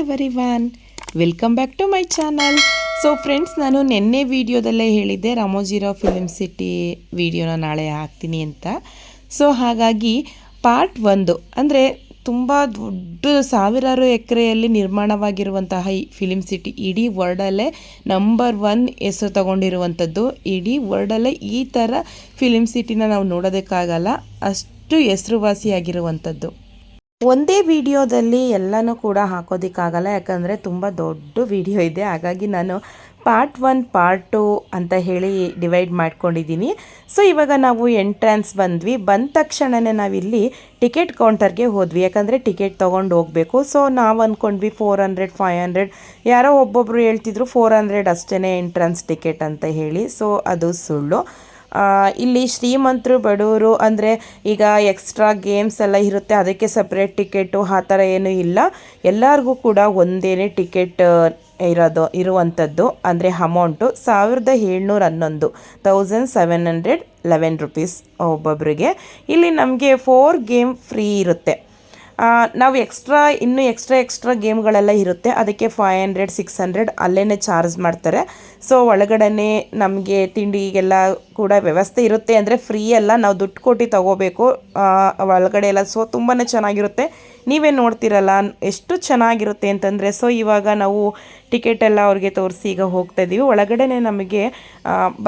Everyone welcome back to my channel so friends ನಾನು ನಿನ್ನೆ ವಿಡಿಯೋದಲ್ಲೇ ಹೇಳಿದ್ದೆ ರಾಮೋಜಿರಾವ್ ಫಿಲಿಮ್ ಸಿಟಿ ವಿಡಿಯೋನ ನಾಳೆ ಹಾಕ್ತೀನಿ ಅಂತ. ಸೊ ಹಾಗಾಗಿ ಪಾರ್ಟ್ ಒಂದು, ಅಂದರೆ ತುಂಬ ದೊಡ್ಡ ಸಾವಿರಾರು ಎಕರೆಯಲ್ಲಿ ನಿರ್ಮಾಣವಾಗಿರುವಂತಹ ಈ ಫಿಲಿಮ್ ಸಿಟಿ ಇಡೀ ವರ್ಲ್ಡಲ್ಲೇ ನಂಬರ್ ಒನ್ ಹೆಸರು ತಗೊಂಡಿರುವಂಥದ್ದು. ಇಡೀ ವರ್ಲ್ಡಲ್ಲೇ ಈ ಥರ ಫಿಲಿಮ್ ಸಿಟಿನ ನಾವು ನೋಡೋದಕ್ಕಾಗಲ್ಲ, ಅಷ್ಟು ಹೆಸರುವಾಸಿಯಾಗಿರುವಂಥದ್ದು. ಒಂದೇ ವಿಡಿಯೋದಲ್ಲಿ ಎಲ್ಲನೂ ಕೂಡ ಹಾಕೋದಕ್ಕಾಗಲ್ಲ, ಯಾಕಂದರೆ ತುಂಬ ದೊಡ್ಡ ವಿಡಿಯೋ ಇದೆ. ಹಾಗಾಗಿ ನಾನು ಪಾರ್ಟ್ ಒನ್ ಪಾರ್ಟ್ ಟು ಅಂತ ಹೇಳಿ ಡಿವೈಡ್ ಮಾಡ್ಕೊಂಡಿದ್ದೀನಿ. ಸೊ ಇವಾಗ ನಾವು ಎಂಟ್ರೆನ್ಸ್ ಬಂದ್ವಿ. ಬಂದ ತಕ್ಷಣವೇ ನಾವಿಲ್ಲಿ ಟಿಕೆಟ್ ಕೌಂಟರ್ಗೆ ಹೋದ್ವಿ. ಯಾಕಂದರೆ ಟಿಕೆಟ್ ತೊಗೊಂಡು ಹೋಗಬೇಕು. ಸೊ ನಾವು ಅಂದ್ಕೊಂಡ್ವಿ ಫೋರ್ ಹಂಡ್ರೆಡ್ ಫೈವ್ ಹಂಡ್ರೆಡ್ ಯಾರೋ ಒಬ್ಬೊಬ್ಬರು ಹೇಳ್ತಿದ್ರು ಫೋರ್ ಹಂಡ್ರೆಡ್ ಅಷ್ಟೇ ಎಂಟ್ರೆನ್ಸ್ ಟಿಕೆಟ್ ಅಂತ ಹೇಳಿ. ಸೊ ಅದು ಸುಳ್ಳು. ಇಲ್ಲಿ ಶ್ರೀಮಂತರು, ಬಡವರು, ಅಂದರೆ ಈಗ ಎಕ್ಸ್ಟ್ರಾ ಗೇಮ್ಸ್ ಎಲ್ಲ ಇರುತ್ತೆ, ಅದಕ್ಕೆ ಸಪ್ರೇಟ್ ಟಿಕೆಟು ಆ ಥರ ಏನೂ ಇಲ್ಲ. ಎಲ್ಲರಿಗೂ ಕೂಡ ಒಂದೇ ಟಿಕೆಟ್ ಇರೋದು, ಇರುವಂಥದ್ದು, ಅಂದರೆ ಅಮೌಂಟು ಸಾವಿರದ ಏಳ್ನೂರ ಹನ್ನೊಂದು thousand seven hundred eleven rupees ಒಬ್ಬೊಬ್ಬರಿಗೆ ಇಲ್ಲಿ ನಮಗೆ ಫೋರ್ ಗೇಮ್ ಫ್ರೀ ಇರುತ್ತೆ. ನಾವು ಎಕ್ಸ್ಟ್ರಾ ಇನ್ನೂ ಎಕ್ಸ್ಟ್ರಾ ಎಕ್ಸ್ಟ್ರಾ ಗೇಮ್ಗಳೆಲ್ಲ ಇರುತ್ತೆ. ಅದಕ್ಕೆ ಫೈವ್ ಹಂಡ್ರೆಡ್ ಸಿಕ್ಸ್ ಹಂಡ್ರೆಡ್ ಅಲ್ಲೇ ಚಾರ್ಜ್ ಮಾಡ್ತಾರೆ. ಸೊ ಒಳಗಡೆ ನಮಗೆ ತಿಂಡಿಗೆಲ್ಲ ಕೂಡ ವ್ಯವಸ್ಥೆ ಇರುತ್ತೆ. ಅಂದರೆ ಫ್ರೀ ಎಲ್ಲ ನಾವು ದುಡ್ಡು ಕೊಟ್ಟು ತಗೋಬೇಕು. ಒಳಗಡೆ ಎಲ್ಲ ಸೊ ತುಂಬಾ ಚೆನ್ನಾಗಿರುತ್ತೆ. ನೀವೇ ನೋಡ್ತಿರಲ್ಲ ಎಷ್ಟು ಚೆನ್ನಾಗಿರುತ್ತೆ ಅಂತಂದರೆ ಸೊ ಇವಾಗ ನಾವು ಟಿಕೆಟ್ ಎಲ್ಲ ಅವ್ರಿಗೆ ತೋರಿಸಿ ಈಗ ಹೋಗ್ತಾ ಇದ್ದೀವಿ ಒಳಗಡೆ ನಮಗೆ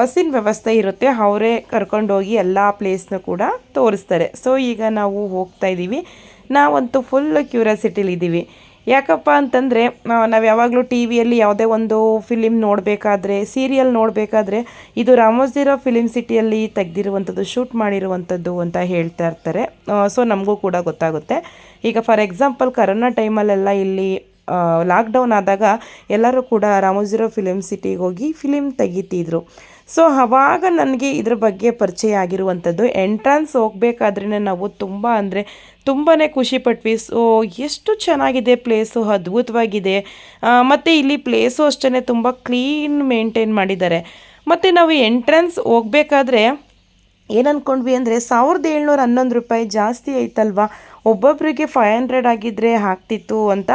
ಬಸ್ಸಿನ ವ್ಯವಸ್ಥೆ ಇರುತ್ತೆ. ಅವರೇ ಕರ್ಕೊಂಡೋಗಿ ಎಲ್ಲ ಪ್ಲೇಸ್ನ ಕೂಡ ತೋರಿಸ್ತಾರೆ. ಸೊ ಈಗ ನಾವು ಹೋಗ್ತಾ ಇದ್ದೀವಿ ನಾವಂತೂ ಫುಲ್ ಕ್ಯೂರಿಯಾಸಿಟಿಲಿದ್ದೀವಿ ಯಾಕಪ್ಪ ಅಂತಂದರೆ ನಾವು ಯಾವಾಗಲೂ ಟಿ ವಿಯಲ್ಲಿ ಯಾವುದೇ ಒಂದು ಫಿಲಿಮ್ ನೋಡಬೇಕಾದ್ರೆ ಸೀರಿಯಲ್ ನೋಡಬೇಕಾದ್ರೆ, ಇದು ರಾಮೋಜಿರೋ ಫಿಲಿಮ್ ಸಿಟಿಯಲ್ಲಿ ತೆಗೆದಿರುವಂಥದ್ದು ಶೂಟ್ ಮಾಡಿರುವಂಥದ್ದು ಅಂತ ಹೇಳ್ತಾ ಇರ್ತಾರೆ. ಸೊ ನಮಗೂ ಕೂಡ ಗೊತ್ತಾಗುತ್ತೆ. ಈಗ ಫಾರ್ ಎಕ್ಸಾಂಪಲ್ ಕರೋನಾ ಟೈಮಲ್ಲೆಲ್ಲ ಇಲ್ಲಿ ಲಾಕ್ಡೌನ್ ಆದಾಗ ಎಲ್ಲರೂ ಕೂಡ ರಾಮೋಜಿರೋ ಫಿಲಿಮ್ ಸಿಟಿಗೆ ಹೋಗಿ ಫಿಲಿಮ್ ತೆಗಿತಿದ್ರು. ಸೊ ಆವಾಗ ನನಗೆ ಇದ್ರ ಬಗ್ಗೆ ಪರಿಚಯ ಆಗಿರುವಂಥದ್ದು ಎಂಟ್ರೆನ್ಸ್ ಹೋಗಬೇಕಾದ್ರೆ ನಾವು ತುಂಬ ಅಂದರೆ ತುಂಬಾ ಖುಷಿ ಪಟ್ವಿ. ಸೊ ಎಷ್ಟು ಚೆನ್ನಾಗಿದೆ ಪ್ಲೇಸು ಅದ್ಭುತವಾಗಿದೆ. ಮತ್ತು ಇಲ್ಲಿ ಪ್ಲೇಸು ಅಷ್ಟೇ ತುಂಬ ಕ್ಲೀನ್ ಮೇಂಟೈನ್ ಮಾಡಿದ್ದಾರೆ. ಮತ್ತು ನಾವು ಎಂಟ್ರೆನ್ಸ್ ಹೋಗಬೇಕಾದ್ರೆ ಏನು ಅಂದ್ಕೊಂಡ್ವಿ ಅಂದರೆ ಸಾವಿರದ ಏಳ್ನೂರ ಹನ್ನೊಂದು ರೂಪಾಯಿ ಜಾಸ್ತಿ ಐತಲ್ವಾ ಒಬ್ಬೊಬ್ಬರಿಗೆ ಫೈವ್ ಹಂಡ್ರೆಡ್ ಆಗಿದ್ದರೆ ಆಗ್ತಿತ್ತು ಅಂತ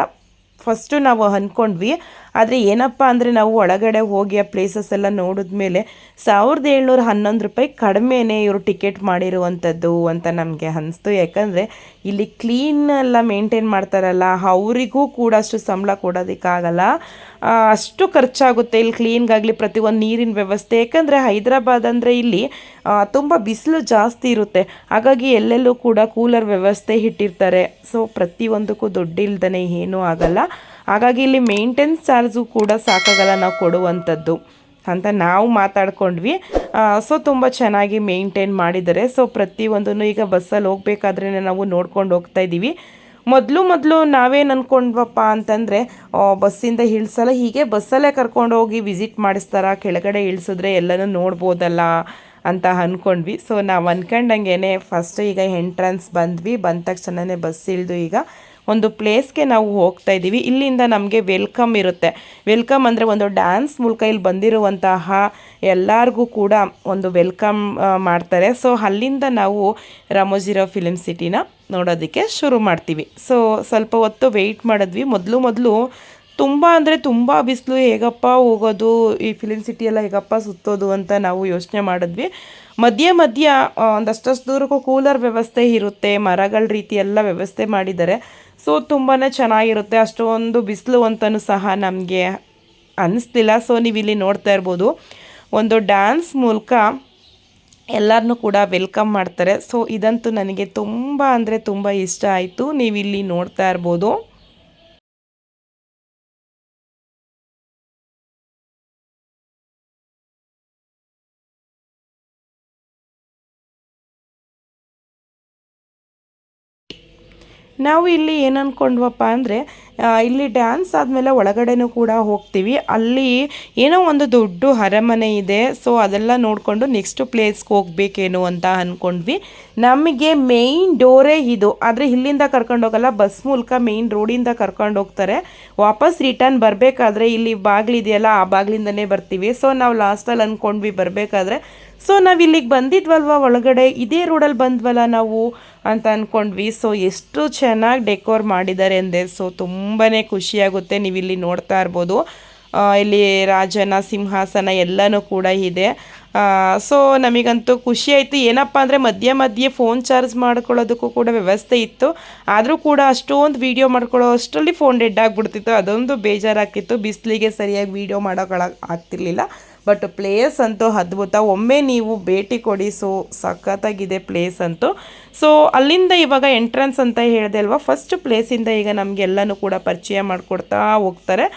ಫಸ್ಟು ನಾವು ಅಂದ್ಕೊಂಡ್ವಿ ಆದರೆ ಏನಪ್ಪ ಅಂದರೆ ನಾವು ಒಳಗಡೆ ಹೋಗಿ ಆ ಪ್ಲೇಸಸ್ ಎಲ್ಲ ನೋಡಿದ್ಮೇಲೆ ಸಾವಿರದ ಏಳ್ನೂರ ಹನ್ನೊಂದು ರೂಪಾಯಿ ಕಡಿಮೆನೇ ಇವರು ಟಿಕೆಟ್ ಮಾಡಿರುವಂಥದ್ದು ಅಂತ ನಮಗೆ ಅನಿಸ್ತು. ಯಾಕಂದರೆ ಇಲ್ಲಿ ಕ್ಲೀನ್ ಎಲ್ಲ ಮೇಂಟೈನ್ ಮಾಡ್ತಾರಲ್ಲ, ಅವರಿಗೂ ಕೂಡ ಅಷ್ಟು ಸಂಬಳ ಕೊಡೋದಕ್ಕಾಗಲ್ಲ. ಅಷ್ಟು ಖರ್ಚಾಗುತ್ತೆ ಇಲ್ಲಿ ಕ್ಲೀನ್ಗಾಗಲಿ ಪ್ರತಿಯೊಂದು ನೀರಿನ ವ್ಯವಸ್ಥೆ. ಯಾಕಂದರೆ ಹೈದರಾಬಾದ್ ಅಂದರೆ ಇಲ್ಲಿ ತುಂಬ ಬಿಸಿಲು ಜಾಸ್ತಿ ಇರುತ್ತೆ. ಹಾಗಾಗಿ ಎಲ್ಲೆಲ್ಲೂ ಕೂಡ ಕೂಲರ್ ವ್ಯವಸ್ಥೆ ಇಟ್ಟಿರ್ತಾರೆ. ಸೊ ಪ್ರತಿಯೊಂದಕ್ಕೂ ದುಡ್ಡು ಏನೂ ಆಗಲ್ಲ. ಹಾಗಾಗಿ ಇಲ್ಲಿ ಮೇಂಟೆನ್ಸ್ ಚಾರ್ಜು ಕೂಡ ಸಾಕಾಗಲ್ಲ ನಾವು ಕೊಡುವಂಥದ್ದು ಅಂತ ನಾವು ಮಾತಾಡ್ಕೊಂಡ್ವಿ. ಸೊ ತುಂಬ ಚೆನ್ನಾಗಿ ಮೇಂಟೈನ್ ಮಾಡಿದ್ದಾರೆ. ಸೊ ಪ್ರತಿಯೊಂದನ್ನು ಈಗ ಬಸ್ಸಲ್ಲಿ ಹೋಗ್ಬೇಕಾದ್ರೆ ನಾವು ನೋಡ್ಕೊಂಡು ಹೋಗ್ತಾ ಇದ್ದೀವಿ ಮೊದಲು ಮೊದಲು ನಾವೇನು ಅಂದ್ಕೊಂಡ್ವಪ್ಪ ಅಂತಂದರೆ ಬಸ್ಸಿಂದ ಇಳಿಸಲ್ಲ, ಹೀಗೆ ಬಸ್ಸಲ್ಲೇ ಕರ್ಕೊಂಡು ಹೋಗಿ ವಿಸಿಟ್ ಮಾಡಿಸ್ತಾರ, ಕೆಳಗಡೆ ಇಳಿಸಿದ್ರೆ ಎಲ್ಲನೂ ನೋಡ್ಬೋದಲ್ಲ ಅಂತ ಅಂದ್ಕೊಂಡ್ವಿ ಸೊ ನಾವು ಅಂದ್ಕೊಂಡಂಗೆ ಫಸ್ಟ್ ಈಗ ಎಂಟ್ರೆನ್ಸ್ ಬಂದ್ವಿ, ಬಂದ ತಕ್ಷಣನೇ ಬಸ್ ಇಳಿದು ಈಗ ಒಂದು ಪ್ಲೇಸ್ಗೆ ನಾವು ಹೋಗ್ತಾ ಇದ್ದೀವಿ. ಇಲ್ಲಿಂದ ನಮಗೆ ವೆಲ್ಕಮ್ ಇರುತ್ತೆ. ವೆಲ್ಕಮ್ ಅಂದರೆ ಒಂದು ಡ್ಯಾನ್ಸ್ ಮೂಲಕ ಇಲ್ಲಿ ಬಂದಿರುವಂತಹ ಎಲ್ಲರಿಗೂ ಕೂಡ ಒಂದು ವೆಲ್ಕಮ್ ಮಾಡ್ತಾರೆ. ಸೊ, ಅಲ್ಲಿಂದ ನಾವು ರಾಮೋಜಿರಾವ್ ಫಿಲಿಮ್ ಸಿಟಿನ ನೋಡೋದಕ್ಕೆ ಶುರು ಮಾಡ್ತೀವಿ. ಸೊ, ಸ್ವಲ್ಪ ಹೊತ್ತು ವೆಯ್ಟ್ ಮಾಡಿದ್ವಿ. ಮೊದಲು ಮೊದಲು ತುಂಬ ಅಂದರೆ ತುಂಬ ಬಿಸಿಲು, ಹೇಗಪ್ಪ ಹೋಗೋದು, ಈ ಫಿಲಿಮ್ ಸಿಟಿ ಎಲ್ಲ ಹೇಗಪ್ಪ ಸುತ್ತೋದು ಅಂತ ನಾವು ಯೋಚನೆ ಮಾಡಿದ್ವಿ. ಮಧ್ಯ ಮಧ್ಯ ಒಂದಷ್ಟು ದೂರಕ್ಕೂ ಕೂಲರ್ ವ್ಯವಸ್ಥೆ ಇರುತ್ತೆ, ಮರಗಳ ರೀತಿ ಎಲ್ಲ ವ್ಯವಸ್ಥೆ ಮಾಡಿದ್ದಾರೆ. ಸೊ ತುಂಬಾ ಚೆನ್ನಾಗಿರುತ್ತೆ. ಅಷ್ಟೊಂದು ಬಿಸಿಲು ಅಂತಲೂ ಸಹ ನಮಗೆ ಅನ್ನಿಸ್ತಿಲ್ಲ ಸೊ ನೀವು ಇಲ್ಲಿ ನೋಡ್ತಾ ಇರ್ಬೋದು, ಒಂದು ಡ್ಯಾನ್ಸ್ ಮೂಲಕ ಎಲ್ಲರನ್ನೂ ಕೂಡ ವೆಲ್ಕಮ್ ಮಾಡ್ತಾರೆ. ಸೊ ಇದಂತೂ ನನಗೆ ತುಂಬ ಅಂದರೆ ತುಂಬ ಇಷ್ಟ ಆಯಿತು. ನೀವು ಇಲ್ಲಿ ನೋಡ್ತಾ ಇರ್ಬೋದು. ನಾವು ಇಲ್ಲಿ ಏನು ಅಂದ್ಕೊಂಡ್ವಪ್ಪ ಅಂದರೆ ಇಲ್ಲಿ ಡ್ಯಾನ್ಸ್ ಆದಮೇಲೆ ಒಳಗಡೆನೂ ಕೂಡ ಹೋಗ್ತೀವಿ. ಅಲ್ಲಿ ಏನೋ ಒಂದು ದೊಡ್ಡ ಅರಮನೆ ಇದೆ. ಸೊ ಅದೆಲ್ಲ ನೋಡಿಕೊಂಡು ನೆಕ್ಸ್ಟ್ ಪ್ಲೇಸ್ಗೆ ಹೋಗಬೇಕೇನು ಅಂತ ಅಂದ್ಕೊಂಡ್ವಿ ನಮಗೆ ಮೇಯ್ನ್ ಡೋರೇ ಇದು. ಆದರೆ ಇಲ್ಲಿಂದ ಕರ್ಕೊಂಡು ಹೋಗಲ್ಲ ಬಸ್ ಮೂಲಕ ಮೇಯ್ನ್ ರೋಡಿಂದ ಕರ್ಕೊಂಡು ಹೋಗ್ತಾರೆ. ವಾಪಸ್ ರಿಟರ್ನ್ ಬರಬೇಕಾದ್ರೆ ಇಲ್ಲಿ ಬಾಗಿಲಿದೆಯಲ್ಲ, ಆ ಬಾಗಿಲಿಂದನೇ ಬರ್ತೀವಿ. ಸೊ ನಾವು ಲಾಸ್ಟಲ್ಲಿ ಅಂದ್ಕೊಂಡ್ವಿ ಬರಬೇಕಾದ್ರೆ. ಸೊ ನಾವು ಇಲ್ಲಿಗೆ ಬಂದಿದ್ವಲ್ವ? ಒಳಗಡೆ ಇದೇ ರೋಡಲ್ಲಿ ಬಂದ್ವಲ್ಲ ನಾವು ಅಂತ ಅಂದ್ಕೊಂಡ್ವಿ ಸೊ ಎಷ್ಟು ಚೆನ್ನಾಗಿ ಡೆಕೋರ್ ಮಾಡಿದ್ದಾರೆ ಅಂದೆ ಸೊ ತುಂಬಾ ಖುಷಿಯಾಗುತ್ತೆ. ನೀವು ಇಲ್ಲಿ ನೋಡ್ತಾ ಇರ್ಬೋದು. ಇಲ್ಲಿ ರಾಜನ, ಸಿಂಹಾಸನ ಎಲ್ಲನೂ ಕೂಡ ಇದೆ. ಸೊ ನಮಗಂತೂ ಖುಷಿ ಆಯಿತು. ಏನಪ್ಪ ಅಂದರೆ, ಮಧ್ಯೆ ಮಧ್ಯೆ ಫೋನ್ ಚಾರ್ಜ್ ಮಾಡ್ಕೊಳ್ಳೋದಕ್ಕೂ ಕೂಡ ವ್ಯವಸ್ಥೆ ಇತ್ತು. ಆದರೂ ಕೂಡ ಅಷ್ಟೊಂದು ವೀಡಿಯೋ ಮಾಡ್ಕೊಳ್ಳೋ ಅಷ್ಟರಲ್ಲಿ ಫೋನ್ ಡೆಡ್ ಆಗಿಬಿಡ್ತಿತ್ತು. ಅದೊಂದು ಬೇಜಾರಾಗ್ತಿತ್ತು. ಬಿಸಿಲಿಗೆ ಸರಿಯಾಗಿ ವೀಡಿಯೋ ಮಾಡೋಕ್ಕಾಗ ಆಗ್ತಿರ್ಲಿಲ್ಲ. ಬಟ್ ಪ್ಲೇಸ್ ಅಂತೂ ಅದ್ಭುತ. ಒಮ್ಮೆ ನೀವು ಭೇಟಿ ಕೊಡಿ, ಸೊ ಸಖತ್ತಾಗಿದೆ ಪ್ಲೇಸ್ ಅಂತೂ. ಸೊ ಅಲ್ಲಿಂದ ಇವಾಗ ಎಂಟ್ರೆನ್ಸ್ ಅಂತ ಹೇಳಿದೆ ಅಲ್ವಾ? ಫಸ್ಟ್ ಪ್ಲೇಸಿಂದ ಈಗ ನಮಗೆಲ್ಲನೂ ಕೂಡ ಪರಿಚಯ ಮಾಡಿಕೊಡ್ತಾ ಹೋಗ್ತಾರೆ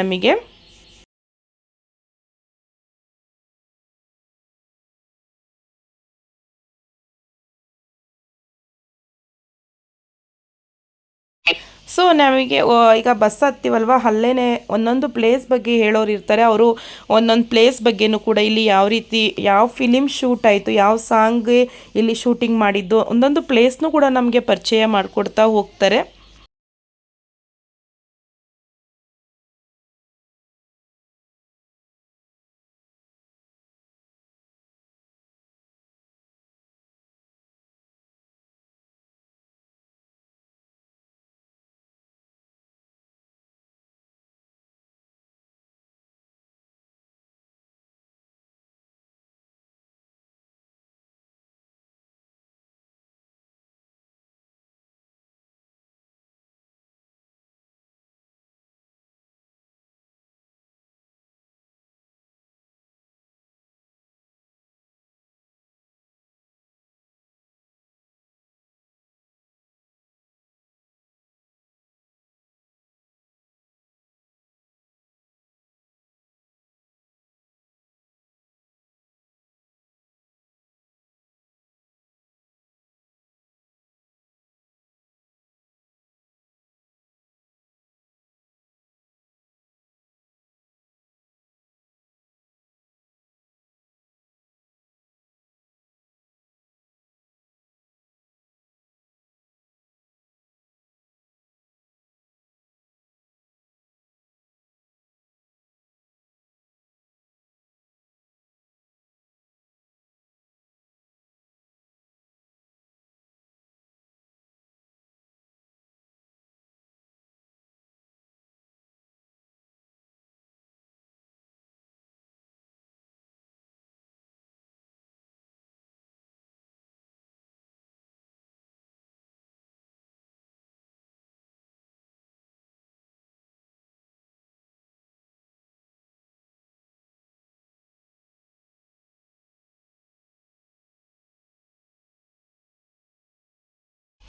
ನಮಗೆ. ಸೊ ನಮಗೆ ಈಗ ಬಸ್ ಹತ್ತೀವಲ್ವ? ಅಲ್ಲೇ ಒಂದೊಂದು ಪ್ಲೇಸ್ ಬಗ್ಗೆ ಹೇಳೋರು ಇರ್ತಾರೆ. ಅವರು ಒಂದೊಂದು ಪ್ಲೇಸ್ ಬಗ್ಗೆನೂ ಕೂಡ ಇಲ್ಲಿ ಯಾವ ರೀತಿ, ಯಾವ ಫಿಲಿಮ್ ಶೂಟ್ ಆಯಿತು, ಯಾವ ಸಾಂಗ್ ಇಲ್ಲಿ ಶೂಟಿಂಗ್ ಮಾಡಿದ್ದು, ಒಂದೊಂದು ಪ್ಲೇಸ್ನೂ ಕೂಡ ನಮಗೆ ಪರಿಚಯ ಮಾಡಿಕೊಡ್ತಾ ಹೋಗ್ತಾರೆ.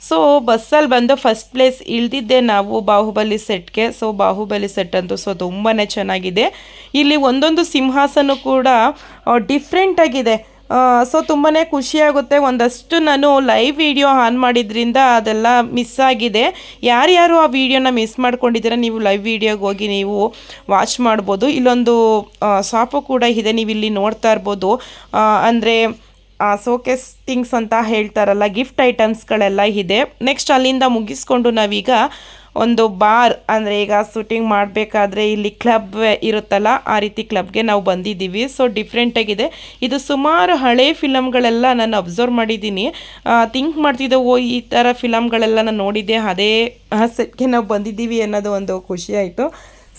ಸೊ ಬಸ್ಸಲ್ಲಿ ಬಂದು ಫಸ್ಟ್ ಪ್ಲೇಸ್ ಇಳ್ದಿದ್ದೆ ನಾವು ಬಾಹುಬಲಿ ಸೆಟ್ಗೆ ಸೊ ಬಾಹುಬಲಿ ಸೆಟ್ ಅಂತೂ ಸೊ ತುಂಬಾ ಚೆನ್ನಾಗಿದೆ. ಇಲ್ಲಿ ಒಂದೊಂದು ಸಿಂಹಾಸನ ಕೂಡ ಡಿಫ್ರೆಂಟ್ ಆಗಿದೆ. ಸೊ ತುಂಬಾ ಖುಷಿಯಾಗುತ್ತೆ ಒಂದಷ್ಟು ನಾನು ಲೈವ್ ವಿಡಿಯೋ ಆನ್ ಮಾಡಿದ್ರಿಂದ ಅದೆಲ್ಲ ಮಿಸ್ ಆಗಿದೆ. ಯಾರ್ಯಾರು ಆ ವಿಡಿಯೋನ ಮಿಸ್ ಮಾಡ್ಕೊಂಡಿದ್ದೀರ, ನೀವು ಲೈವ್ ವಿಡಿಯೋಗೆ ಹೋಗಿ ನೀವು ವಾಚ್ ಮಾಡ್ಬೋದು. ಇಲ್ಲೊಂದು ಶಾಪು ಕೂಡ ಇದೆ, ನೀವು ಇಲ್ಲಿ ನೋಡ್ತಾ ಇರ್ಬೋದು. ಅಂದರೆ ಸೋಕೆಸ್ ಥಿಂಗ್ಸ್ ಅಂತ ಹೇಳ್ತಾರಲ್ಲ, ಗಿಫ್ಟ್ ಐಟಮ್ಸ್ಗಳೆಲ್ಲ ಇದೆ. ನೆಕ್ಸ್ಟ್ ಅಲ್ಲಿಂದ ಮುಗಿಸ್ಕೊಂಡು ನಾವೀಗ ಒಂದು ಬಾರ್, ಅಂದರೆ ಈಗ ಶೂಟಿಂಗ್ ಮಾಡಬೇಕಾದ್ರೆ ಇಲ್ಲಿ ಕ್ಲಬ್ ಇರುತ್ತಲ್ಲ, ಆ ರೀತಿ ಕ್ಲಬ್ಗೆ ನಾವು ಬಂದಿದ್ದೀವಿ. ಸೊ ಡಿಫ್ರೆಂಟಾಗಿದೆ ಇದು ಸುಮಾರು ಹಳೆ ಫಿಲಮ್ಗಳೆಲ್ಲ ನಾನು ಅಬ್ಸರ್ವ್ ಮಾಡಿದ್ದೀನಿ. ಥಿಂಕ್ ಮಾಡ್ತಿದ್ದೆ ಓ ಈ ಥರ ಫಿಲಮ್ಗಳೆಲ್ಲ ನಾನು ನೋಡಿದ್ದೆ, ಅದೇ ಸೆಟ್ಗೆ ನಾವು ಬಂದಿದ್ದೀವಿ ಅನ್ನೋದು ಒಂದು ಖುಷಿ ಆಯಿತು.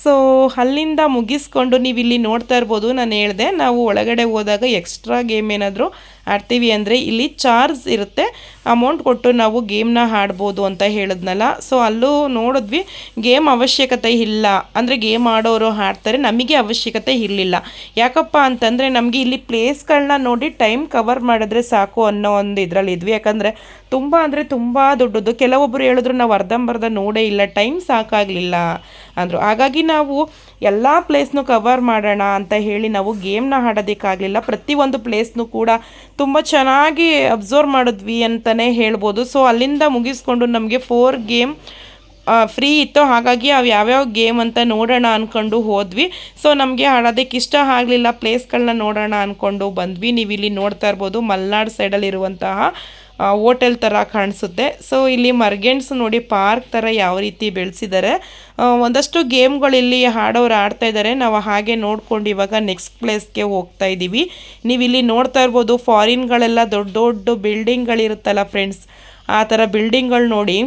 ಸೊ ಅಲ್ಲಿಂದ ಮುಗಿಸ್ಕೊಂಡು ನೀವು ಇಲ್ಲಿ ನೋಡ್ತಾ ಇರ್ಬೋದು, ನಾನು ಹೇಳಿದೆ. ನಾವು ಒಳಗಡೆ ಹೋದಾಗ ಎಕ್ಸ್ಟ್ರಾ ಗೇಮ್ ಏನಾದರೂ ಆಡ್ತೀವಿ ಅಂದರೆ ಇಲ್ಲಿ ಚಾರ್ಜ್ ಇರುತ್ತೆ ಅಮೌಂಟ್ ಕೊಟ್ಟು ನಾವು ಗೇಮ್ನ ಆಡ್ಬೋದು ಅಂತ ಹೇಳಿದ್ನಲ್ಲ. ಸೊ ಅಲ್ಲೂ ನೋಡಿದ್ವಿ ಗೇಮ್ ಅವಶ್ಯಕತೆ ಇಲ್ಲ. ಅಂದರೆ ಗೇಮ್ ಆಡೋರು ಆಡ್ತಾರೆ, ನಮಗೆ ಅವಶ್ಯಕತೆ ಇರಲಿಲ್ಲ. ಯಾಕಪ್ಪ ಅಂತಂದರೆ ನಮಗೆ ಇಲ್ಲಿ ಪ್ಲೇಸ್ಗಳನ್ನ ನೋಡಿ ಟೈಮ್ ಕವರ್ ಮಾಡಿದ್ರೆ ಸಾಕು ಅನ್ನೋ ಒಂದು ಇದರಲ್ಲಿ ಇದ್ವಿ. ಯಾಕಂದರೆ ತುಂಬ ಅಂದರೆ ತುಂಬ ದೊಡ್ಡದು ಕೆಲವೊಬ್ಬರು ಹೇಳಿದ್ರು, ನಾವು ಅರ್ಧಂಬರ್ಧ ನೋಡೇ ಇಲ್ಲ ಟೈಮ್ ಸಾಕಾಗಲಿಲ್ಲ. ಅಂದರು. ಹಾಗಾಗಿ ನಾವು ಎಲ್ಲ ಪ್ಲೇಸ್ನು ಕವರ್ ಮಾಡೋಣ ಅಂತ ಹೇಳಿ ನಾವು ಗೇಮ್ನ ಆಡೋದಕ್ಕಾಗಲಿಲ್ಲ. ಪ್ರತಿಯೊಂದು ಪ್ಲೇಸ್ನು ಕೂಡ ತುಂಬ ಚೆನ್ನಾಗಿ ಅಬ್ಸರ್ವ್ ಮಾಡಿದ್ವಿ ಅಂತಲೇ ಹೇಳ್ಬೋದು. ಸೊ ಅಲ್ಲಿಂದ ಮುಗಿಸ್ಕೊಂಡು ನಮಗೆ ಫೋರ್ ಗೇಮ್ ಫ್ರೀ ಇತ್ತು. ಹಾಗಾಗಿ ಅವು ಯಾವ್ಯಾವ ಗೇಮ್ ಅಂತ ನೋಡೋಣ ಅಂದ್ಕೊಂಡು ಹೋದ್ವಿ. ಸೊ ನಮಗೆ ಆಡೋದಕ್ಕೆ ಇಷ್ಟ ಆಗಲಿಲ್ಲ. ಪ್ಲೇಸ್ಗಳನ್ನ ನೋಡೋಣ ಅಂದ್ಕೊಂಡು ಬಂದ್ವಿ. ನೀವು ಇಲ್ಲಿ ನೋಡ್ತಾ ಇರ್ಬೋದು ಮಲ್ನಾಡ್ ಸೈಡಲ್ಲಿರುವಂತಹ ಹೋಟೆಲ್ ಥರ ಕಾಣಿಸುತ್ತೆ. ಸೊ ಇಲ್ಲಿ ಮರ್ಗೆಣ್ಸು ನೋಡಿ ಪಾರ್ಕ್ ಥರ ಯಾವ ರೀತಿ ಬೆಳೆಸಿದ್ದಾರೆ. ಒಂದಷ್ಟು ಗೇಮ್ಗಳು ಇಲ್ಲಿ ಹಾಡೋರು ಆಡ್ತಾ ಇದ್ದಾರೆ. ನಾವು ಹಾಗೆ ನೋಡ್ಕೊಂಡು ಇವಾಗ ನೆಕ್ಸ್ಟ್ ಪ್ಲೇಸ್ಗೆ ಹೋಗ್ತಾ ಇದ್ದೀವಿ. ನೀವು ಇಲ್ಲಿ ನೋಡ್ತಾ ಇರ್ಬೋದು ಫಾರಿನ್ಗಳೆಲ್ಲ ದೊಡ್ಡ ದೊಡ್ಡ ಬಿಲ್ಡಿಂಗ್ಗಳಿರುತ್ತಲ್ಲ ಫ್ರೆಂಡ್ಸ್ ಆ ಥರ ಬಿಲ್ಡಿಂಗ್ಗಳು ನೋಡಿ.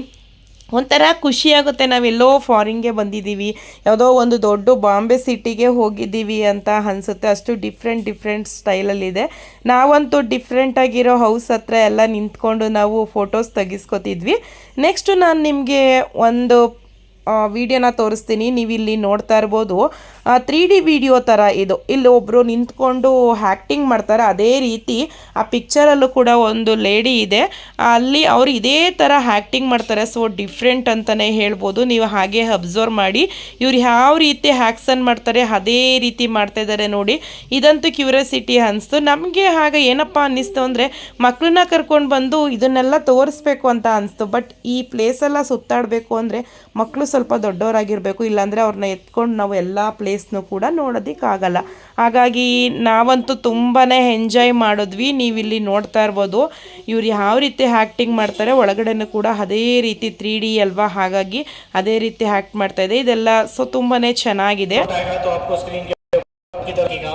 ಒಂಥರ ಖುಷಿಯಾಗುತ್ತೆ ನಾವೆಲ್ಲೋ ಫಾರಿನ್ಗೆ ಬಂದಿದ್ದೀವಿ. ಯಾವುದೋ ಒಂದು ದೊಡ್ಡ ಬಾಂಬೆ ಸಿಟಿಗೆ ಹೋಗಿದ್ದೀವಿ ಅಂತ ಅನಿಸುತ್ತೆ. ಅಷ್ಟು ಡಿಫ್ರೆಂಟ್ ಡಿಫ್ರೆಂಟ್ ಸ್ಟೈಲಲ್ಲಿದೆ ನಾವಂತೂ ಡಿಫ್ರೆಂಟಾಗಿರೋ ಹೌಸ್ ಹತ್ರ ಎಲ್ಲ ನಿಂತ್ಕೊಂಡು ನಾವು ಫೋಟೋಸ್ ತೆಗಿಸ್ಕೊತಿದ್ವಿ. ನೆಕ್ಸ್ಟು ನಾನು ನಿಮಗೆ ಒಂದು ವಿಡಿಯೋನ ತೋರಿಸ್ತೀನಿ ನೀವು ಇಲ್ಲಿ ನೋಡ್ತಾ ಇರ್ಬೋದು. ತ್ರೀ ಡಿ ವಿಡಿಯೋ ಥರ ಇದು. ಇಲ್ಲಿ ಒಬ್ಬರು ನಿಂತ್ಕೊಂಡು ಆ್ಯಕ್ಟಿಂಗ್ ಮಾಡ್ತಾರೆ. ಅದೇ ರೀತಿ ಆ ಪಿಕ್ಚರಲ್ಲೂ ಕೂಡ ಒಂದು ಲೇಡಿ ಇದೆ. ಅಲ್ಲಿ ಅವರು ಇದೇ ಥರ ಆ್ಯಕ್ಟಿಂಗ್ ಮಾಡ್ತಾರೆ. ಸೊ ಡಿಫ್ರೆಂಟ್ ಅಂತಲೇ ಹೇಳ್ಬೋದು. ನೀವು ಹಾಗೆ ಅಬ್ಸರ್ವ್ ಮಾಡಿ, ಇವ್ರು ಯಾವ ರೀತಿ ಹ್ಯಾಕ್ಸನ್ ಮಾಡ್ತಾರೆ, ಅದೇ ರೀತಿ ಮಾಡ್ತಾ ಇದ್ದಾರೆ ನೋಡಿ. ಇದಂತೂ ಕ್ಯೂರಿಯಾಸಿಟಿ ಅನಿಸ್ತು. ನಮಗೆ ಹಾಗೆ ಏನಪ್ಪ ಅನ್ನಿಸ್ತು ಅಂದರೆ ಮಕ್ಕಳನ್ನ ಕರ್ಕೊಂಡು ಬಂದು ಇದನ್ನೆಲ್ಲ ತೋರಿಸ್ಬೇಕು ಅಂತ ಅನಿಸ್ತು. ಬಟ್ ಈ ಪ್ಲೇಸೆಲ್ಲ ಸುತ್ತಾಡಬೇಕು ಅಂದರೆ ಮಕ್ಕಳು ಸ್ವಲ್ಪ ದೊಡ್ಡವರಾಗಿರಬೇಕು ಇಲ್ಲಾಂದರೆ ಅವ್ರನ್ನ ಎತ್ಕೊಂಡು ನಾವು ಎಲ್ಲ ಪ್ಲೇಸ್ನೂ ಕೂಡ ನೋಡೋದಕ್ಕಾಗಲ್ಲ ಹಾಗಾಗಿ ನಾವಂತೂ ತುಂಬಾ ಎಂಜಾಯ್ ಮಾಡಿದ್ವಿ ನೀವಿಲ್ಲಿ ನೋಡ್ತಾ ಇರ್ಬೋದು ಇವ್ರು ಯಾವ ರೀತಿ ಆ್ಯಕ್ಟಿಂಗ್ ಮಾಡ್ತಾರೆ ಒಳಗಡೆನೂ ಕೂಡ ಅದೇ ರೀತಿ ತ್ರೀ ಡಿ ಅಲ್ವಾ ಹಾಗಾಗಿ ಅದೇ ರೀತಿ ಆ್ಯಕ್ಟ್ ಮಾಡ್ತಾ ಇದೆ ಇದೆಲ್ಲ ಸೊ ತುಂಬಾ ಚೆನ್ನಾಗಿದೆ आएगा तो आपको स्क्रीन के की तरह दिखेगा।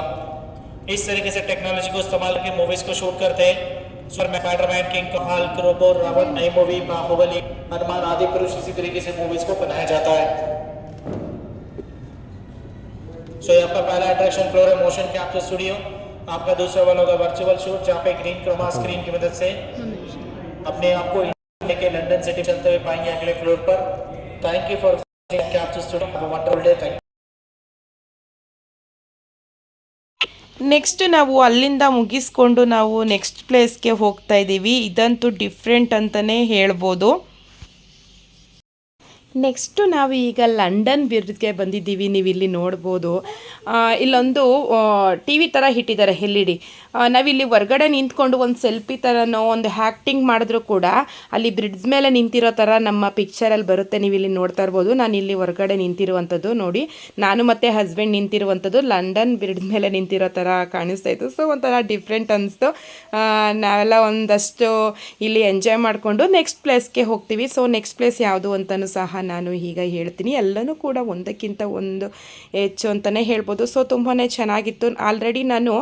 इस तरीके से टेक्नोलॉजी को इस्तेमाल करके मूवीज को शूट करते हैं सुपर में Spiderman king Hulk robo Ravan नई मूवी बाहुबली हनुमान आदि पुरुष इसी तरीके से मूवीज़ को बनाया जाता है। सो ये आपका पहला अट्रैक्शन फ्लोर है मोशन कैप्चर स्टूडियो आपका दूसरा वाला होगा वर्चुअल शूट जहाँ पे ग्रीन क्रोमा स्क्रीन की मदद से अपने आप को लेके लंदन सिटी चलते हुए पाएँगे अगले फ्लोर पर। Thank you for capture studio wonderful day thank next ನಾವು ಅಲ್ಲಿಂದ ಮುಗಿಸ್ಕೊಂಡು ನಾವು ನೆಕ್ಸ್ಟ್ ಪ್ಲೇಸ್ಗೆ ಹೋಗ್ತಾ ಇದ್ದೀವಿ. ಇದಂತೂ ಡಿಫ್ರೆಂಟ್ ಅಂತಲೇ ಹೇಳ್ಬೋದು. ನೆಕ್ಸ್ಟು ನಾವು ಈಗ ಲಂಡನ್ ಬಿರ್ಗೆ ಬಂದಿದ್ದೀವಿ, ನೀವು ಇಲ್ಲಿ ನೋಡ್ಬೋದು. ಇಲ್ಲೊಂದು ಟಿ ವಿ ಥರ ಇಟ್ಟಿದ್ದಾರೆ ಎಲ್ ಇ ಡಿ ನಾವಿಲ್ಲಿ ಹೊರ್ಗಡೆ ನಿಂತ್ಕೊಂಡು ಒಂದು ಸೆಲ್ಫಿ ಥರನೋ ಒಂದು ಹ್ಯಾಕ್ಟಿಂಗ್ ಮಾಡಿದ್ರೂ ಕೂಡ ಅಲ್ಲಿ ಬ್ರಿಡ್ಜ್ ಮೇಲೆ ನಿಂತಿರೋ ಥರ ನಮ್ಮ ಪಿಕ್ಚರಲ್ಲಿ ಬರುತ್ತೆ, ನೀವು ಇಲ್ಲಿ ನೋಡ್ತಾ ಇರ್ಬೋದು. ನಾನು ಇಲ್ಲಿ ಹೊರಗಡೆ ನಿಂತಿರುವಂಥದ್ದು ನೋಡಿ. ನಾನು ಮತ್ತು ಹಸ್ಬೆಂಡ್ ನಿಂತಿರುವಂಥದ್ದು ಲಂಡನ್ ಬ್ರಿಡ್ಜ್ ಮೇಲೆ ನಿಂತಿರೋ ಥರ ಕಾಣಿಸ್ತಾ ಇತ್ತು. ಸೊ ಒಂಥರ ಡಿಫ್ರೆಂಟ್ ಅನಿಸ್ತು. ನಾವೆಲ್ಲ ಒಂದಷ್ಟು ಇಲ್ಲಿ ಎಂಜಾಯ್ ಮಾಡಿಕೊಂಡು ನೆಕ್ಸ್ಟ್ ಪ್ಲೇಸ್ಗೆ ಹೋಗ್ತೀವಿ. ಸೊ ನೆಕ್ಸ್ಟ್ ಪ್ಲೇಸ್ ಯಾವುದು ಅಂತಲೂ ಸಹ ನಾನು ಈಗ ಹೇಳ್ತೀನಿ. ಎಲ್ಲನೂ ಕೂಡ ಒಂದಕ್ಕಿಂತ ಒಂದು ಹೆಚ್ಚು ಅಂತಲೇ ಹೇಳ್ಬೋದು. ಸೊ ತುಂಬಾ ಚೆನ್ನಾಗಿತ್ತು. ಆಲ್ರೆಡಿ ನಾನು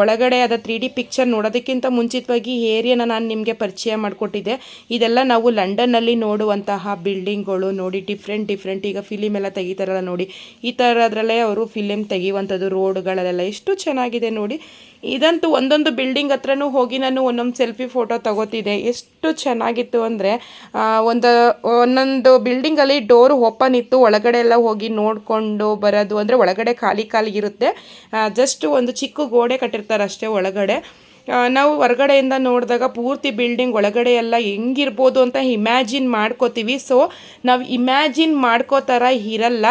ಒಳಗಡೆ ಅದ ತ್ರೀ ಡಿ ಪಿಕ್ಚರ್ ನೋಡೋದಕ್ಕಿಂತ ಮುಂಚಿತವಾಗಿ ಏರಿಯಾನ ನಾನು ನಿಮಗೆ ಪರಿಚಯ ಮಾಡಿಕೊಟ್ಟಿದ್ದೆ. ಇದೆಲ್ಲ ನಾವು ಲಂಡನ್ನಲ್ಲಿ ನೋಡುವಂತಹ ಬಿಲ್ಡಿಂಗ್ಗಳು ನೋಡಿ ಡಿಫ್ರೆಂಟ್ ಡಿಫ್ರೆಂಟ್ ಈಗ ಫಿಲಿಮ್ ಎಲ್ಲ ತೆಗಿತಾರಲ್ಲ ನೋಡಿ. ಈ ಥರದ್ರಲ್ಲೇ ಅವರು ಫಿಲಿಮ್ ತೆಗೆಯುವಂಥದ್ದು ರೋಡ್ಗಳಲ್ಲೆಲ್ಲ ಎಷ್ಟು ಚೆನ್ನಾಗಿದೆ ನೋಡಿ. ಇದಂತೂ ಒಂದೊಂದು ಬಿಲ್ಡಿಂಗ್ ಹತ್ರನೂ ಹೋಗಿ ನಾನು ಒಂದೊಂದು ಸೆಲ್ಫಿ ಫೋಟೋ ತಗೋತಿದ್ದೆ. ಎಷ್ಟು ಚೆನ್ನಾಗಿತ್ತು ಅಂದರೆ ಒಂದು, ಒಂದೊಂದು ಬಿಲ್ಡಿಂಗಲ್ಲಿ ಡೋರ್ ಓಪನ್ ಇತ್ತು, ಒಳಗಡೆ ಎಲ್ಲ ಹೋಗಿ ನೋಡಿಕೊಂಡು ಬರೋದು. ಅಂದರೆ ಒಳಗಡೆ ಖಾಲಿ ಖಾಲಿ ಇರುತ್ತೆ. ಜಸ್ಟ್ ಒಂದು ಚಿಕ್ಕ ಗೋಡೆ ಕಟ್ಟಿರ್ತಾರೆ ಅಷ್ಟೇ ಒಳಗಡೆ. ನಾವು ಹೊರಗಡೆಯಿಂದ ನೋಡಿದಾಗ ಪೂರ್ತಿ ಬಿಲ್ಡಿಂಗ್ ಒಳಗಡೆ ಎಲ್ಲ ಹೆಂಗಿರ್ಬೋದು ಅಂತ ಇಮ್ಯಾಜಿನ್ ಮಾಡ್ಕೋತೀವಿ. ಸೊ ನಾವು ಇಮ್ಯಾಜಿನ್ ಮಾಡ್ಕೋ ಥರ ಇರಲ್ಲ.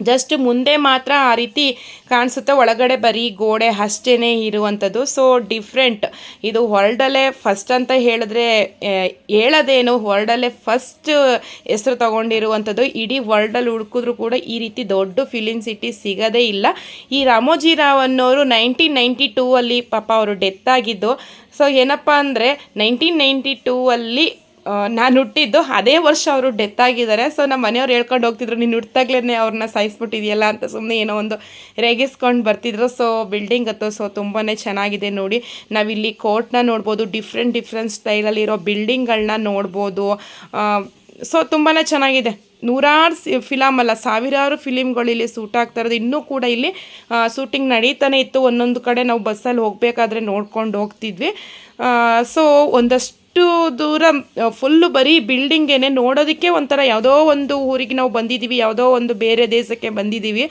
ಜಸ್ಟ್ ಮುಂದೆ ಮಾತ್ರ ಆ ರೀತಿ ಕಾಣಿಸುತ್ತೆ. ಒಳಗಡೆ ಬರೀ ಗೋಡೆ ಅಷ್ಟೇ ಇರುವಂಥದ್ದು. ಸೊ ಡಿಫ್ರೆಂಟ್ ಇದು ವರ್ಲ್ಡಲ್ಲೇ ಫಸ್ಟ್ ಅಂತ ಹೇಳಿದ್ರೆ ಹೇಳೋದೇನು? ವರ್ಲ್ಡಲ್ಲೇ ಫಸ್ಟ್ ಹೆಸರು ತಗೊಂಡಿರುವಂಥದ್ದು. ಇಡೀ ವರ್ಲ್ಡಲ್ಲಿ ಹುಡುಕಿದ್ರು ಕೂಡ ಈ ರೀತಿ ದೊಡ್ಡ ಫಿಲಿಮ್ ಸಿಟಿ ಸಿಗೋದೇ ಇಲ್ಲ. ಈ ರಾಮೋಜಿ ರಾವ್ ಅನ್ನೋರು ನೈನ್ಟೀನ್ ನೈಂಟಿ ಟೂ ಅಲ್ಲಿ ಪಾಪ ಅವರು ಡೆತ್ ಆಗಿದ್ದು. ಸೊ ಏನಪ್ಪ ಅಂದರೆ ನೈನ್ಟೀನ್ ನೈಂಟಿ ಟೂ ಅಲ್ಲಿ ನಾನು ಹುಟ್ಟಿದ್ದು ಅದೇ ವರ್ಷ ಅವರು ಡೆತ್ ಆಗಿದ್ದಾರೆ. ಸೊ ನಮ್ಮ ಮನೆಯವ್ರು ಹೇಳ್ಕೊಂಡು ಹೋಗ್ತಿದ್ರು, ನೀನು ಹುಟ್ಟಾಗ್ಲೇ ಅವ್ರನ್ನ ಸಾಯಿಸ್ಬಿಟ್ಟಿದೆಯಲ್ಲ ಅಂತ ಸುಮ್ಮನೆ ಏನೋ ಒಂದು ರೇಗಿಸ್ಕೊಂಡು ಬರ್ತಿದ್ರು. ಸೊ ಬಿಲ್ಡಿಂಗ್ ಅಥವಾ ಸೊ ತುಂಬಾ ಚೆನ್ನಾಗಿದೆ ನೋಡಿ. ನಾವಿಲ್ಲಿ ಕೋರ್ಟ್ನ ನೋಡ್ಬೋದು ಡಿಫ್ರೆಂಟ್ ಡಿಫ್ರೆಂಟ್ ಸ್ಟೈಲಲ್ಲಿರೋ ಬಿಲ್ಡಿಂಗ್ಗಳನ್ನ ನೋಡ್ಬೋದು. ಸೊ ತುಂಬಾ ಚೆನ್ನಾಗಿದೆ. ನೂರಾರು ಫಿಲಮ್ ಅಲ್ಲ, ಸಾವಿರಾರು ಫಿಲಿಮ್ಗಳು ಇಲ್ಲಿ ಸೂಟ್ ಆಗ್ತಾ ಇರೋದು. ಇನ್ನೂ ಕೂಡ ಇಲ್ಲಿ ಶೂಟಿಂಗ್ ನಡೀತಾನೆ ಇತ್ತು. ಒಂದೊಂದು ಕಡೆ ನಾವು ಬಸ್ಸಲ್ಲಿ ಹೋಗಬೇಕಾದ್ರೆ ನೋಡ್ಕೊಂಡು ಹೋಗ್ತಿದ್ವಿ. ಸೊ ಒಂದಷ್ಟು ದೂರ ಫುಲ್ಲು ಬರೀ ಬಿಲ್ಡಿಂಗೇನೆ ನೋಡೋದಕ್ಕೆ ಒಂಥರ ಯಾವುದೋ ಒಂದು ಊರಿಗೆ ನಾವು ಬಂದಿದ್ದೀವಿ, ಯಾವುದೋ ಒಂದು ಬೇರೆ ದೇಶಕ್ಕೆ ಬಂದಿದ್ದೀವಿ.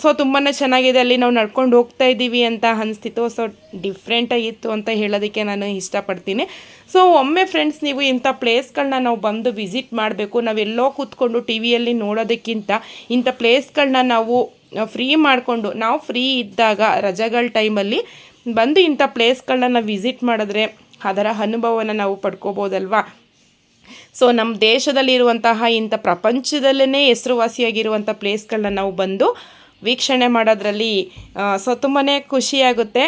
ಸೊ ತುಂಬಾ ಚೆನ್ನಾಗಿದೆ ಅಲ್ಲಿ ನಾವು ನಡ್ಕೊಂಡು ಹೋಗ್ತಾ ಇದ್ದೀವಿ ಅಂತ ಅನಿಸ್ತಿತ್ತು. ಸೊ ಡಿಫ್ರೆಂಟಾಗಿತ್ತು ಅಂತ ಹೇಳೋದಕ್ಕೆ ನಾನು ಇಷ್ಟಪಡ್ತೀನಿ. ಸೊ ಒಮ್ಮೆ ಫ್ರೆಂಡ್ಸ್ ನೀವು ಇಂಥ ಪ್ಲೇಸ್ಗಳನ್ನ ನಾವು ಬಂದು ವಿಸಿಟ್ ಮಾಡಬೇಕು. ನಾವೆಲ್ಲೋ ಕೂತ್ಕೊಂಡು ಟಿ ವಿಯಲ್ಲಿ ನೋಡೋದಕ್ಕಿಂತ ಇಂಥ ಪ್ಲೇಸ್ಗಳನ್ನ ನಾವು ಫ್ರೀ ಮಾಡಿಕೊಂಡು, ನಾವು ಫ್ರೀ ಇದ್ದಾಗ ರಜೆಗಳ ಟೈಮಲ್ಲಿ ಬಂದು ಇಂಥ ಪ್ಲೇಸ್ಗಳನ್ನ ನಾವು ವಿಸಿಟ್ ಮಾಡಿದ್ರೆ ಅದರ ಅನುಭವವನ್ನು ನಾವು ಪಡ್ಕೋಬೋದಲ್ವಾ? ಸೊ ನಮ್ಮ ದೇಶದಲ್ಲಿರುವಂತಹ ಇಂಥ ಪ್ರಪಂಚದಲ್ಲೇ ಹೆಸರುವಾಸಿಯಾಗಿರುವಂಥ ಪ್ಲೇಸ್ಗಳನ್ನ ನಾವು ಬಂದು ವೀಕ್ಷಣೆ ಮಾಡೋದ್ರಲ್ಲಿ ಸೊ ತುಂಬಾ ಖುಷಿಯಾಗುತ್ತೆ.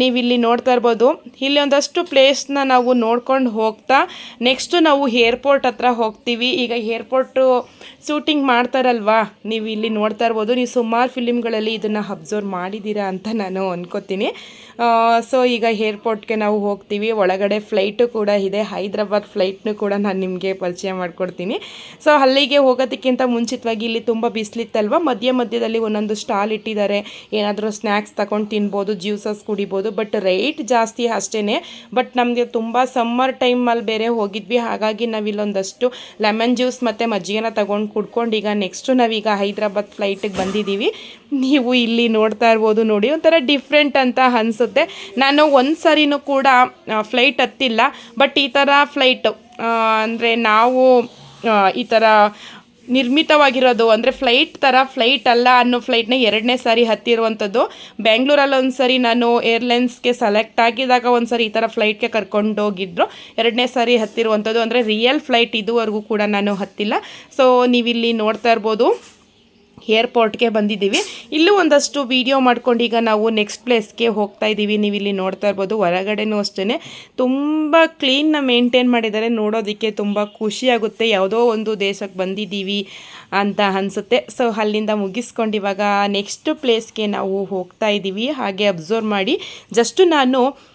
ನೀವಿಲ್ಲಿ ನೋಡ್ತಾ ಇರ್ಬೋದು. ಇಲ್ಲಿ ಒಂದಷ್ಟು ಪ್ಲೇಸ್ನ ನಾವು ನೋಡ್ಕೊಂಡು ಹೋಗ್ತಾ ನೆಕ್ಸ್ಟು ನಾವು ಏರ್ಪೋರ್ಟ್ ಹತ್ರ ಹೋಗ್ತೀವಿ. ಈಗ ಏರ್ಪೋರ್ಟು ಶೂಟಿಂಗ್ ಮಾಡ್ತಾರಲ್ವಾ? ನೀವು ಇಲ್ಲಿ ನೋಡ್ತಾ ಇರ್ಬೋದು. ನೀವು ಸುಮಾರು ಫಿಲಿಮ್ಗಳಲ್ಲಿ ಇದನ್ನು ಅಬ್ಸರ್ವ್ ಮಾಡಿದ್ದೀರಾ ಅಂತ ನಾನು ಅನ್ಕೋತೀನಿ. ಸೊ ಈಗ ಏರ್ಪೋರ್ಟ್ಗೆ ನಾವು ಹೋಗ್ತೀವಿ. ಒಳಗಡೆ ಫ್ಲೈಟು ಕೂಡ ಇದೆ. ಹೈದ್ರಾಬಾದ್ ಫ್ಲೈಟ್ನು ಕೂಡ ನಾನು ನಿಮಗೆ ಪರಿಚಯ ಮಾಡಿಕೊಡ್ತೀನಿ. ಸೊ ಅಲ್ಲಿಗೆ ಹೋಗೋದಕ್ಕಿಂತ ಮುಂಚಿತವಾಗಿ ಇಲ್ಲಿ ತುಂಬ ಬಿಸಿಲಿತ್ತಲ್ವ? ಮಧ್ಯ ಮಧ್ಯದಲ್ಲಿ ಒಂದೊಂದು ಸ್ಟಾಲ್ ಇಟ್ಟಿದ್ದಾರೆ. ಏನಾದರೂ ಸ್ನ್ಯಾಕ್ಸ್ ತಗೊಂಡು ತಿನ್ಬೋದು ಜ್ಯೂಸಸ್ ಕುಡಿಬೋದು ಬಟ್ ರೇಟ್ ಜಾಸ್ತಿ ಅಷ್ಟೇ ಬಟ್ ನಮಗೆ ತುಂಬ ಸಮ್ಮರ್ ಟೈಮಲ್ಲಿ ಬೇರೆ ಹೋಗಿದ್ವಿ. ಹಾಗಾಗಿ ನಾವಿಲ್ಲೊಂದಷ್ಟು ಲೆಮನ್ ಜ್ಯೂಸ್ ಮತ್ತು ಮಜ್ಜಿಗೆನ ತಗೊಂಡು ಕುಡ್ಕೊಂಡು ಈಗ ನೆಕ್ಸ್ಟು ನಾವೀಗ ಹೈದ್ರಾಬಾದ್ ಫ್ಲೈಟಿಗೆ ಬಂದಿದ್ದೀವಿ ನೀವು ಇಲ್ಲಿ ನೋಡ್ತಾ ಇರ್ಬೋದು ನೋಡಿ. ಒಂಥರ ಡಿಫ್ರೆಂಟ್ ಅಂತ ಅನಿಸುತ್ತೆ. ನಾನು ಒಂದು ಸರಿನೂ ಕೂಡ ಫ್ಲೈಟ್ ಹತ್ತಿಲ್ಲ. ಬಟ್ ಈ ಥರ ಫ್ಲೈಟು ಅಂದರೆ ನಾವು ಈ ಥರ ನಿರ್ಮಿತವಾಗಿರೋದು ಅಂದರೆ ಫ್ಲೈಟ್ ಥರ ಫ್ಲೈಟ್ ಅಲ್ಲ ಅನ್ನೋ ಫ್ಲೈಟ್ನ ಎರಡನೇ ಸಾರಿ ಹತ್ತಿರುವಂಥದ್ದು. ಬೆಂಗಳೂರಲ್ಲಿ ಒಂದು ಸರಿ ನಾನು ಏರ್ಲೈನ್ಸ್ಗೆ ಸೆಲೆಕ್ಟ್ ಆಗಿದಾಗ ಒಂದು ಸರಿ ಈ ಥರ ಫ್ಲೈಟ್ಗೆ ಕರ್ಕೊಂಡೋಗಿದ್ರು ಎರಡನೇ ಸಾರಿ ಹತ್ತಿರುವಂಥದ್ದು ಅಂದರೆ ರಿಯಲ್ ಫ್ಲೈಟ್ ಇದುವರೆಗೂ ಕೂಡ ನಾನು ಹತ್ತಿಲ್ಲ. ಸೊ ನೀವಿಲ್ಲಿ ನೋಡ್ತಾ ಇರ್ಬೋದು. ಏರ್ಪೋರ್ಟ್ಗೆ ಬಂದಿದ್ದೀವಿ. ಇಲ್ಲೂ ಒಂದಷ್ಟು ವೀಡಿಯೋ ಮಾಡ್ಕೊಂಡು ಈಗ ನಾವು ನೆಕ್ಸ್ಟ್ ಪ್ಲೇಸ್ಗೆ ಹೋಗ್ತಾ ಇದ್ದೀವಿ. ನೀವು ಇಲ್ಲಿ ನೋಡ್ತಾ ಇರ್ಬೋದು. ಹೊರಗಡೆನೂ ಅಷ್ಟೇ ತುಂಬ ಕ್ಲೀನ್ನ ಮೇಂಟೈನ್ ಮಾಡಿದ್ದಾರೆ. ನೋಡೋದಕ್ಕೆ ತುಂಬ ಖುಷಿಯಾಗುತ್ತೆ ಯಾವುದೋ ಒಂದು ದೇಶಕ್ಕೆ ಬಂದಿದ್ದೀವಿ ಅಂತ ಅನಿಸುತ್ತೆ. ಸೊ, ಅಲ್ಲಿಂದ ಮುಗಿಸ್ಕೊಂಡು ಇವಾಗ ನೆಕ್ಸ್ಟ್ ಪ್ಲೇಸ್ಗೆ ನಾವು ಹೋಗ್ತಾ ಇದ್ದೀವಿ. ಹಾಗೆ ಅಬ್ಸರ್ವ್ ಮಾಡಿ. ಜಸ್ಟು ನಾನು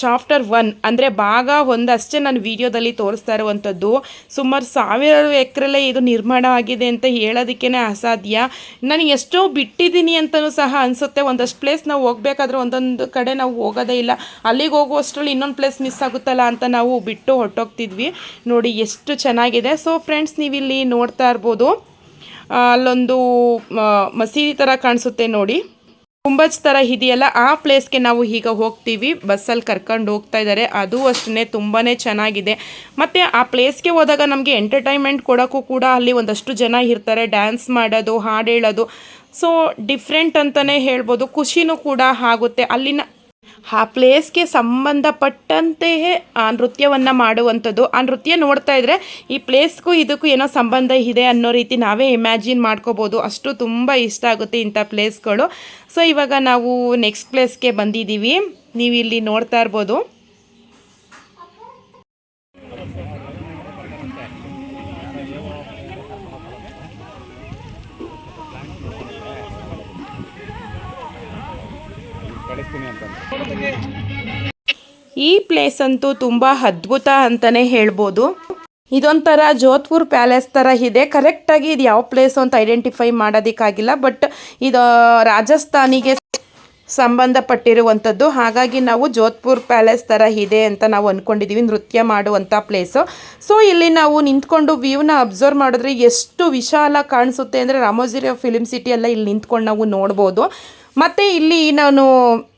ಚಾಪ್ಟರ್ ಒನ್ ಅಂದರೆ ಭಾಗ ಒಂದಷ್ಟೇ ನಾನು ವಿಡಿಯೋದಲ್ಲಿ ತೋರಿಸ್ತಾ ಇರುವಂಥದ್ದು. ಸುಮಾರು ಸಾವಿರಾರು ಎಕರೆಲ್ಲೇ ಇದು ನಿರ್ಮಾಣ ಆಗಿದೆ ಅಂತ ಹೇಳೋದಕ್ಕೇ ಅಸಾಧ್ಯ. ನಾನು ಎಷ್ಟೋ ಬಿಟ್ಟಿದ್ದೀನಿ ಅಂತಲೂ ಸಹ ಅನಿಸುತ್ತೆ. ಒಂದಷ್ಟು ಪ್ಲೇಸ್ ನಾವು ಹೋಗಬೇಕಾದ್ರೆ ಒಂದೊಂದು ಕಡೆ ನಾವು ಹೋಗೋದೇ ಇಲ್ಲ. ಅಲ್ಲಿಗೆ ಹೋಗುವಷ್ಟರಲ್ಲಿ ಇನ್ನೊಂದು ಪ್ಲೇಸ್ ಮಿಸ್ ಆಗುತ್ತಲ್ಲ ಅಂತ ನಾವು ಬಿಟ್ಟು ಹೊರಟೋಗ್ತಿದ್ವಿ. ನೋಡಿ, ಎಷ್ಟು ಚೆನ್ನಾಗಿದೆ. ಸೊ ಫ್ರೆಂಡ್ಸ್ ನೀವಿಲ್ಲಿ ನೋಡ್ತಾ ಇರ್ಬೋದು. ಅಲ್ಲೊಂದು ಮಸೀದಿ ಥರ ಕಾಣಿಸುತ್ತೆ ನೋಡಿ. ಗುಂಬಜ್ ಥರ ಇದೆಯಲ್ಲ, ಆ ಪ್ಲೇಸ್ಗೆ ನಾವು ಈಗ ಹೋಗ್ತೀವಿ. ಬಸ್ಸಲ್ಲಿ ಕರ್ಕೊಂಡು ಹೋಗ್ತಾ ಇದ್ದಾರೆ ಅದು ಅಷ್ಟೇ ತುಂಬಾ ಚೆನ್ನಾಗಿದೆ. ಮತ್ತು ಆ ಪ್ಲೇಸ್ಗೆ ಹೋದಾಗ ನಮಗೆ ಎಂಟರ್ಟೈನ್ಮೆಂಟ್ ಕೊಡೋಕ್ಕೂ ಕೂಡ ಅಲ್ಲಿ ಒಂದಷ್ಟು ಜನ ಇರ್ತಾರೆ. ಡ್ಯಾನ್ಸ್ ಮಾಡೋದು ಹಾಡು ಹೇಳೋದು ಸೊ ಡಿಫ್ರೆಂಟ್ ಅಂತಲೇ ಹೇಳ್ಬೋದು. ಖುಷಿನೂ ಕೂಡ ಆಗುತ್ತೆ. ಅಲ್ಲಿನ ಆ ಪ್ಲೇಸ್ಗೆ ಸಂಬಂಧಪಟ್ಟಂತೆಯೇ ಆ ನೃತ್ಯವನ್ನು ಮಾಡುವಂಥದ್ದು. ಆ ನೃತ್ಯ ನೋಡ್ತಾ ಇದ್ದರೆ ಈ ಪ್ಲೇಸ್ಗೂ ಇದಕ್ಕೂ ಏನೋ ಸಂಬಂಧ ಇದೆ ಅನ್ನೋ ರೀತಿ ನಾವೇ ಇಮ್ಯಾಜಿನ್ ಮಾಡ್ಕೋಬೋದು. ಅಷ್ಟು ತುಂಬ ಇಷ್ಟ ಆಗುತ್ತೆ ಇಂಥ ಪ್ಲೇಸ್ಗಳು. ಸೊ, ಇವಾಗ ನಾವು ನೆಕ್ಸ್ಟ್ ಪ್ಲೇಸ್ಗೆ ಬಂದಿದ್ದೀವಿ. ನೀವು ಇಲ್ಲಿ ನೋಡ್ತಾ ಇರ್ಬೋದು. ಈ ಪ್ಲೇಸ್ ಅಂತೂ ತುಂಬ ಅದ್ಭುತ ಅಂತಾನೆ ಹೇಳ್ಬೋದು. ಇದೊಂಥರ ಜೋಧ್ಪುರ್ ಪ್ಯಾಲೇಸ್ ಥರ ಇದೆ. ಕರೆಕ್ಟಾಗಿ ಇದು ಯಾವ ಪ್ಲೇಸ್ ಅಂತ ಐಡೆಂಟಿಫೈ ಮಾಡೋದಕ್ಕಾಗಿಲ್ಲ. ಬಟ್ ಇದು ರಾಜಸ್ಥಾನಿಗೆ ಸಂಬಂಧಪಟ್ಟಿರುವಂಥದ್ದು. ಹಾಗಾಗಿ ನಾವು ಜೋಧ್ಪುರ್ ಪ್ಯಾಲೇಸ್ ಥರ ಇದೆ ಅಂತ ನಾವು ಅಂದ್ಕೊಂಡಿದ್ದೀವಿ ನೃತ್ಯ ಮಾಡುವಂಥ ಪ್ಲೇಸು ಸೊ ಇಲ್ಲಿ ನಾವು ನಿಂತ್ಕೊಂಡು ವ್ಯೂನ ಅಬ್ಸರ್ವ್ ಮಾಡಿದ್ರೆ ಎಷ್ಟು ವಿಶಾಲ ಕಾಣಿಸುತ್ತೆ ಅಂದರೆ ರಾಮೋಜಿರೋ ಫಿಲಿಮ್ ಸಿಟಿ ಎಲ್ಲ ಇಲ್ಲಿ ನಿಂತ್ಕೊಂಡು ನಾವು ನೋಡ್ಬೋದು. ಮತ್ತು ಇಲ್ಲಿ ನಾನು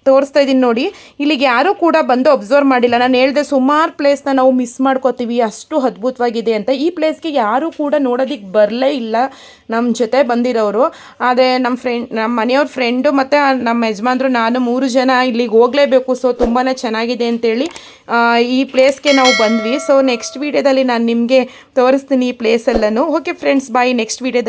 ತೋರಿಸ್ತಾ ಇದ್ದೀನಿ ನೋಡಿ. ಇಲ್ಲಿಗೆ ಯಾರೂ ಕೂಡ ಬಂದು ಅಬ್ಸರ್ವ್ ಮಾಡಿಲ್ಲ. ನಾನು ಹೇಳಿದೆ ಸುಮಾರು ಪ್ಲೇಸ್ನ ನಾವು ಮಿಸ್ ಮಾಡ್ಕೋತೀವಿ. ಅಷ್ಟು ಅದ್ಭುತವಾಗಿದೆ ಅಂತ. ಈ ಪ್ಲೇಸ್ಗೆ ಯಾರೂ ಕೂಡ ನೋಡೋದಕ್ಕೆ ಬರಲೇ ಇಲ್ಲ ನಮ್ಮ ಜೊತೆ ಬಂದಿರೋರು. ಆದರೆ ನಮ್ಮ ಫ್ರೆಂಡ್ ನಮ್ಮ ಮನೆಯವ್ರ ಫ್ರೆಂಡು ಮತ್ತು ನಮ್ಮ ಯಜಮಾನ್ರು ನಾನು ಮೂರು ಜನ ಇಲ್ಲಿಗೆ ಹೋಗಲೇಬೇಕು. ಸೊ ತುಂಬಾ ಚೆನ್ನಾಗಿದೆ ಅಂತೇಳಿ ಈ ಪ್ಲೇಸ್ಗೆ ನಾವು ಬಂದ್ವಿ. ಸೊ ನೆಕ್ಸ್ಟ್ ವೀಡಿಯೋದಲ್ಲಿ ನಾನು ನಿಮಗೆ ತೋರಿಸ್ತೀನಿ ಈ ಪ್ಲೇಸೆಲ್ಲನೂ ಓಕೆ ಫ್ರೆಂಡ್ಸ್ ಬಾಯ್ ನೆಕ್ಸ್ಟ್ ವೀಡಿಯೋದಲ್ಲಿ